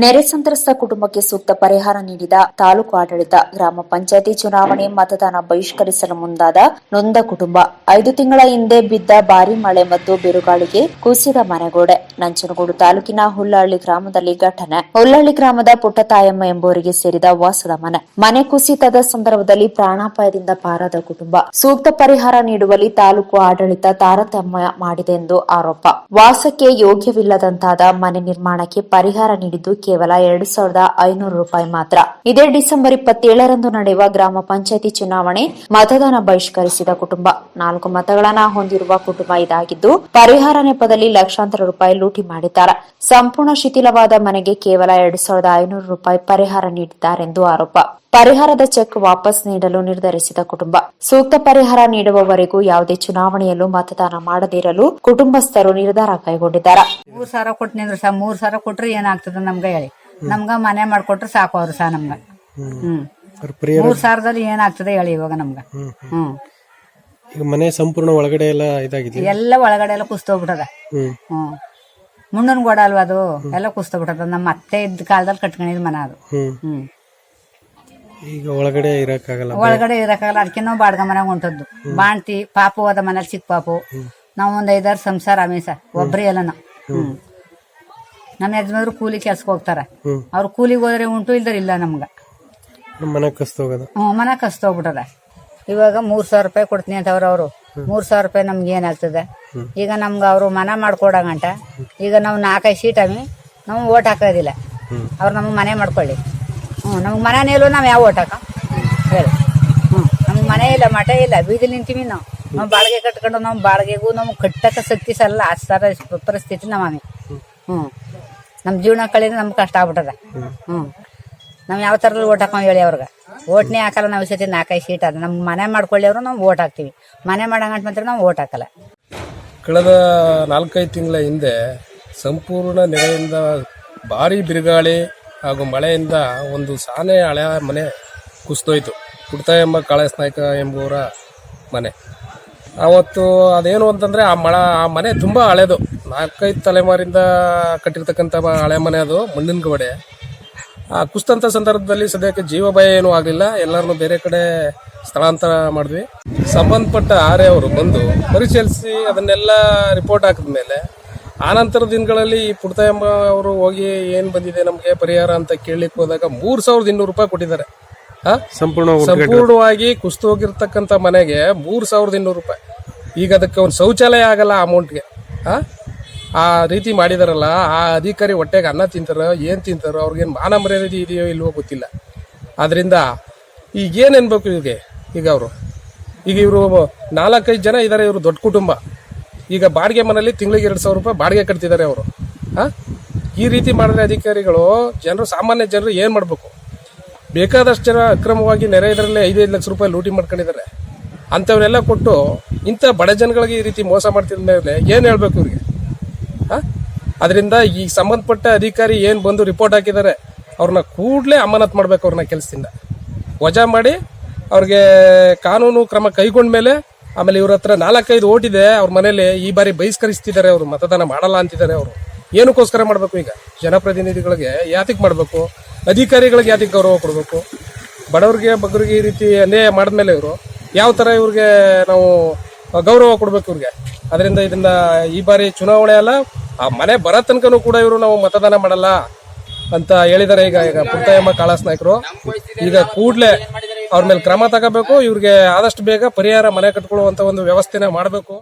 ನೆರೆ ಸಂತ್ರಸ್ತ ಕುಟುಂಬಕ್ಕೆ ಸೂಕ್ತ ಪರಿಹಾರ ನೀಡಿದ ತಾಲೂಕು ಆಡಳಿತ, ಗ್ರಾಮ ಪಂಚಾಯಿತಿ ಚುನಾವಣೆ ಮತದಾನ ಬಹಿಷ್ಕರಿಸಲು ಮುಂದಾದ ನೊಂದ ಕುಟುಂಬ. ಐದು ತಿಂಗಳ ಹಿಂದೆ ಬಿದ್ದ ಭಾರಿ ಮಳೆ ಮತ್ತು ಬಿರುಗಾಳಿಗೆ ಕುಸಿದ ಮನೆಗೋಡೆ. ನಂಜನಗೂಡು ತಾಲೂಕಿನ ಹುಲ್ಲಹಳ್ಳಿ ಗ್ರಾಮದಲ್ಲಿ ಘಟನೆ. ಹುಲ್ಲಹಳ್ಳಿ ಗ್ರಾಮದ ಪುಟ್ಟತಾಯಮ್ಮ ಎಂಬುವರಿಗೆ ಸೇರಿದ ವಾಸದ ಮನೆ. ಮನೆ ಕುಸಿತದ ಸಂದರ್ಭದಲ್ಲಿ ಪ್ರಾಣಾಪಾಯದಿಂದ ಪಾರಾದ ಕುಟುಂಬ. ಸೂಕ್ತ ಪರಿಹಾರ ನೀಡುವಲ್ಲಿ ತಾಲೂಕು ಆಡಳಿತ ತಾರತಮ್ಯ ಮಾಡಿದೆ ಎಂದು ಆರೋಪ. ವಾಸಕ್ಕೆ ಯೋಗ್ಯವಿಲ್ಲದಂತಾದ ಮನೆ ನಿರ್ಮಾಣಕ್ಕೆ ಪರಿಹಾರ ನೀಡಿದ್ದು ಕೇವಲ ಎರಡು ಸಾವಿರದ ಐನೂರು ರೂಪಾಯಿ ಮಾತ್ರ. ಇದೇ ಡಿಸೆಂಬರ್ ಇಪ್ಪತ್ತೇಳರಂದು ನಡೆಯುವ ಗ್ರಾಮ ಪಂಚಾಯಿತಿ ಚುನಾವಣೆ ಮತದಾನ ಬಹಿಷ್ಕರಿಸಿದ ಕುಟುಂಬ. ನಾಲ್ಕು ಮತಗಳನ್ನ ಹೊಂದಿರುವ ಕುಟುಂಬ ಇದಾಗಿದ್ದು, ಪರಿಹಾರ ನೆಪದಲ್ಲಿ ಲಕ್ಷಾಂತರ ರೂಪಾಯಿ ಲೂಟಿ ಮಾಡಿದ್ದಾರೆ. ಸಂಪೂರ್ಣ ಶಿಥಿಲವಾದ ಮನೆಗೆ ಕೇವಲ ಎರಡು ಸಾವಿರದ ಐನೂರು ರೂಪಾಯಿ ಪರಿಹಾರ ನೀಡಿದ್ದಾರೆಂದು ಆರೋಪ. ಪರಿಹಾರದ ಚೆಕ್ ವಾಪಸ್ ನೀಡಲು ನಿರ್ಧರಿಸಿದ ಕುಟುಂಬ. ಸೂಕ್ತ ಪರಿಹಾರ ನೀಡುವವರೆಗೂ ಯಾವುದೇ ಚುನಾವಣೆಯಲ್ಲೂ ಮತದಾನ ಮಾಡದಿರಲು ಕುಟುಂಬಸ್ಥರು ನಿರ್ಧಾರ ಕೈಗೊಂಡಿದ್ದಾರೆ. ಮೂರ್ ಸಾವಿರ ಕೊಟ್ಟಿನಿಂದ್ರು ಸಹ ಮೂರ್ ಸಾವಿರ ಕೊಟ್ರೆ ಏನಾಗ್ತದ ನಮ್ಗೆ ಹೇಳಿ. ನಮ್ಗ ಮನೆ ಮಾಡ್ಕೊಟ್ರೆ ಸಾಕು ಅವ್ರು ಸಹ ನಮ್ಗ. ಹ್ಮ್. ಮೂರ್ ಸಾವಿರದಲ್ಲಿ ಏನಾಗ್ತದೆ ಹೇಳಿ ಇವಾಗ ನಮ್ಗ. ಹ್ಮ್ ಈಗ ಮನೆ ಸಂಪೂರ್ಣ ಒಳಗಡೆ ಎಲ್ಲ ಇದಾಗಿದೆ ಎಲ್ಲ ಒಳಗಡೆ ಎಲ್ಲ ಕುಸ್ತೋಗ್ಬಿಟ್ಟದ ಹ್ಮ್. ಮುಣ್ಣನ್ ಗೋಡ ಅಲ್ವಾ ಅದು? ಎಲ್ಲ ಕುಸ್ತೋಗ್ಬಿಟ್ಟದ ನಮ್ಮ ಅತ್ತೆ ಇದ್ದ ಕಾಲದಲ್ಲಿ ಕಟ್ಕೊಂಡಿದ್ ಮನ ಅದು. ಹ್ಮ್. ಈಗ ಒಳಗಡೆ ಇರಕ್ಕಾಗಲ್ಲ? ಒಳಗಡೆ ಇರಕ್ಕಾಗಲ್ಲ. ಅದಕ್ಕೆ ನಾವು ಬಾಡ್ಗ ಮನೆಗೆ ಹೊಂಟದ್ದು. ಬಾಣ್ತಿ ಪಾಪು ಹೋದ ಮನೇಲಿ ಚಿಕ್ಕ ಪಾಪು. ನಾವು ಒಂದ್ ಐದಾರು ಸಂಸಾರ ಆಮೇಸ ಒಬ್ರೇ ಎಲ್ಲ ನಾವು. ಹ್ಮ್. ನಮ್ಮ ಯಜಮಾನ್ರು ಕೂಲಿ ಕೆಲ್ಸಕ್ಕೆ ಹೋಗ್ತಾರ. ಅವ್ರು ಕೂಲಿಗೆ ಹೋದ್ರೆ ಉಂಟು ಇಲ್ದರ ಇಲ್ಲ ನಮ್ಗ. ಮನೆ ಕಸ್ತ ಹೋಗದ. ಹ್ಞೂ ಮನೆ ಕಸ್ತೋಗ್ಬಿಟ್ಟದ ಇವಾಗ ಮೂರ್ ಸಾವಿರ ರೂಪಾಯಿ ಕೊಡ್ತೀನಿ ಅಂತವ್ರ ಅವರು. ಮೂರ್ ಸಾವಿರ ರೂಪಾಯಿ ನಮ್ಗೆ ಏನಾಗ್ತದೆ ಈಗ ನಮ್ಗೆ ಅವರು ಮನ ಮಾಡ್ಕೊಡಂಗಂಟ. ಈಗ ನಾವು ನಾಲ್ಕೈದು ಸೀಟ್ ಅವಿ ನಾವು ಓಟ್ ಹಾಕೋದಿಲ್ಲ. ಅವ್ರು ನಮಗೆ ಮನೆ ಮಾಡ್ಕೊಳ್ಳಿ. ಹ್ಞೂ ನಮ್ಗೆ ಮನೆ ಇಲ್ಲ ನಾವು ಯಾವ ಓಟ್ ಹಾಕ ಹೇಳಿ. ಹ್ಞೂ ನಮ್ಗೆ ಮನೆ ಇಲ್ಲ, ಮಠ ಇಲ್ಲ, ಬೀದಿಲಿ ನಿಂತೀವಿ ನಾವು. ನಾವು ಬಾಡಿಗೆ ಕಟ್ಕೊಂಡು ನಾವು ಬಾಡಿಗೆಗೂ ನಮ್ಗೆ ಕಟ್ಟಕ್ಕೆ ಶಕ್ತಿ ಸಲ್ಲ ಆ ಥರ ಪರಿಸ್ಥಿತಿ ನಮ್ಮ ಹ್ಞೂ ನಮ್ಮ ಜೀವನ ಕಳೆದ್ರೆ ನಮ್ಗೆ ಕಷ್ಟ ಆಗ್ಬಿಟ್ಟದ. ಹ್ಞೂ ನಾವು ಯಾವ ಥರದಲ್ಲಿ ಓಟ್ ಹಾಕೋ ಹೇಳಿ ಅವ್ರಿಗೆ? ಓಟ್ನೇ ಹಾಕಲ್ಲ ನಾವು ಸತಿ ನಾಲ್ಕೈದು ಸೀಟ್ ಅದ ನಮ್ಮ ಮನೆ ಮಾಡ್ಕೊಳ್ಳಿ ಅವರು, ನಾವು ಓಟ್ ಹಾಕ್ತೀವಿ. ಮನೆ ಮಾಡಂಗಂಟ ಮಾತ್ರ ನಾವು ಓಟ್ ಹಾಕಲ್ಲ. ಕಳೆದ ನಾಲ್ಕೈದು ತಿಂಗಳ ಹಿಂದೆ ಸಂಪೂರ್ಣ ನೆರೆಯಿಂದ ಭಾರಿ ಬಿರುಗಾಳಿ ಹಾಗೂ ಮಳೆಯಿಂದ ಒಂದು ಸಾನೆ ಹಳೆಯ ಮನೆ ಕುಸಿದೋಯ್ತು. ಕುಡ್ತಾ ಎಂಬ ಕಾಳೇಶ್ ನಾಯ್ಕ ಎಂಬುವರ ಮನೆ. ಆವತ್ತು ಅದೇನು ಅಂತಂದರೆ ಆ ಮಳ, ಆ ಮನೆ ತುಂಬ ಹಳೆದು. ನಾಲ್ಕೈದು ತಲೆಮಾರಿಂದ ಕಟ್ಟಿರ್ತಕ್ಕಂಥ ಹಳೆ ಮನೆ ಅದು, ಮಣ್ಣಿನ ಗೋಡೆ ಕುಸ್ತಂತ ಸಂದರ್ಭದಲ್ಲಿ ಸದ್ಯಕ್ಕೆ ಜೀವ ಭಯ ಏನೂ ಆಗಲಿಲ್ಲ. ಎಲ್ಲರನ್ನೂ ಬೇರೆ ಕಡೆ ಸ್ಥಳಾಂತರ ಮಾಡಿದ್ವಿ. ಸಂಬಂಧಪಟ್ಟ ಆರೆ ಅವರು ಬಂದು ಪರಿಶೀಲಿಸಿ ಅದನ್ನೆಲ್ಲ ರಿಪೋರ್ಟ್ ಹಾಕಿದ ಮೇಲೆ ಆನಂತರ ದಿನಗಳಲ್ಲಿ ಈ ಪುಡ್ತಾಯಮ್ಮ ಅವರು ಹೋಗಿ ಏನು ಬಂದಿದೆ ನಮಗೆ ಪರಿಹಾರ ಅಂತ ಕೇಳಲಿಕ್ಕೆ ಹೋದಾಗ ಮೂರು ಸಾವಿರದ ಇನ್ನೂರು ರೂಪಾಯಿ ಕೊಟ್ಟಿದ್ದಾರೆ. ಹಾ? ಸಂಪೂರ್ಣ ಸಂಪೂರ್ಣವಾಗಿ ಕುಸ್ತು ಹೋಗಿರ್ತಕ್ಕಂಥ ಮನೆಗೆ ಮೂರು ಸಾವಿರದ ಇನ್ನೂರು ರೂಪಾಯಿ. ಈಗ ಅದಕ್ಕೆ ಒಂದು ಶೌಚಾಲಯ ಆಗಲ್ಲ ಆ ಅಮೌಂಟ್ಗೆ ಆ ಆ ರೀತಿ ಮಾಡಿದಾರಲ್ಲ, ಆ ಅಧಿಕಾರಿ ಹೊಟ್ಟೆಗೆ ಅನ್ನ ತಿಂತಾರೋ, ಏನು ತಿಂತಾರೋ, ಅವ್ರಿಗೇನು ಮಾನ ಮರ್ಯಾದೆ ಇದೆಯೋ ಇಲ್ವೋ ಗೊತ್ತಿಲ್ಲ. ಆದ್ದರಿಂದ ಈಗ ಏನು ಅನ್ಬೇಕು ಇವ್ರಿಗೆ? ಈಗ ಅವರು. ಈಗ ಇವರು ನಾಲ್ಕೈದು ಜನ ಇದ್ದಾರೆ ಇವರು ದೊಡ್ಡ ಕುಟುಂಬ. ಈಗ ಬಾಡಿಗೆ ಮನೆಯಲ್ಲಿ ತಿಂಗಳಿಗೆ ಎರಡು ಸಾವಿರ ರೂಪಾಯಿ ಬಾಡಿಗೆ ಕಟ್ತಿದ್ದಾರೆ ಅವರು. ಹಾಂ ಈ ರೀತಿ ಮಾಡಿದ್ರೆ ಅಧಿಕಾರಿಗಳು ಜನರು, ಸಾಮಾನ್ಯ ಜನರು ಏನು ಮಾಡಬೇಕು? ಬೇಕಾದಷ್ಟು ಜನ ಅಕ್ರಮವಾಗಿ ನೆರೆ ಇದರಲ್ಲಿ ಐದೈದು ಲಕ್ಷ ರೂಪಾಯಿ ಲೂಟಿ ಮಾಡ್ಕೊಂಡಿದ್ದಾರೆ. ಅಂಥವನ್ನೆಲ್ಲ ಕೊಟ್ಟು ಇಂಥ ಬಡ ಜನಗಳಿಗೆ ಈ ರೀತಿ ಮೋಸ ಮಾಡ್ತಿದ್ದ ಮೇಲೆ ಏನು ಹೇಳ್ಬೇಕು ಇವ್ರಿಗೆ? ಅದರಿಂದ ಈ ಸಂಬಂಧಪಟ್ಟ ಅಧಿಕಾರಿ ಏನು ಬಂದು ರಿಪೋರ್ಟ್ ಹಾಕಿದ್ದಾರೆ ಅವ್ರನ್ನ ಕೂಡಲೇ ಅಮಾನತ್ ಮಾಡ್ಬೇಕು ಅವ್ರನ್ನ ಕೆಲಸದಿಂದ. ವಜಾ ಮಾಡಿ ಅವ್ರಿಗೆ ಕಾನೂನು ಕ್ರಮ ಕೈಗೊಂಡ ಮೇಲೆ ಆಮೇಲೆ ಇವ್ರ ಹತ್ರ ನಾಲ್ಕೈದು ಓಟಿದೆ ಅವ್ರ ಮನೇಲಿ ಈ ಬಾರಿ ಬಹಿಷ್ಕರಿಸ್ತಿದ್ದಾರೆ, ಅವರು ಮತದಾನ ಮಾಡಲ್ಲ ಅಂತಿದ್ದಾರೆ ಅವರು. ಏನಕ್ಕೋಸ್ಕರ ಮಾಡಬೇಕು ಈಗ? ಜನಪ್ರತಿನಿಧಿಗಳಿಗೆ ಯಾತಿಗೆ ಮಾಡಬೇಕು? ಅಧಿಕಾರಿಗಳಿಗೆ ಯಾತಿಗೆ ಗೌರವ ಕೊಡಬೇಕು? ಬಡವ್ರಿಗೆ, ಬಗ್ಗರಿಗೆ ಈ ರೀತಿ ಅನ್ಯಾಯ ಮಾಡಿದ್ಮೇಲೆ ಇವರು, ಯಾವ ಥರ ಇವ್ರಿಗೆ ನಾವು ಗೌರವ ಕೊಡಬೇಕು ಇವ್ರಿಗೆ? ಅದರಿಂದ ಇದನ್ನ ಈ ಬಾರಿ ಚುನಾವಣೆ ಅಲ್ಲ ಆ ಮನೆ ಬರೋ ತನಕನೂ ಕೂಡ ಇವರು ನಾವು ಮತದಾನ ಮಾಡಲ್ಲ ಅಂತ ಹೇಳಿದ್ದಾರೆ ಈಗ ಈಗ ಪುಟ್ಟಯ್ಯಮ್ಮ ಕಾಳಾಸ್ ನಾಯಕರು. ಈಗ ಕೂಡ್ಲೆ ಅವ್ರ ಮೇಲೆ ಕ್ರಮ ತಗೋಬೇಕು, ಇವ್ರಿಗೆ ಆದಷ್ಟು ಬೇಗ ಪರಿಹಾರ ಮನೆ ಕಟ್ಕೊಳ್ಳುವಂತ ಒಂದು ವ್ಯವಸ್ಥೆನ ಮಾಡಬೇಕು.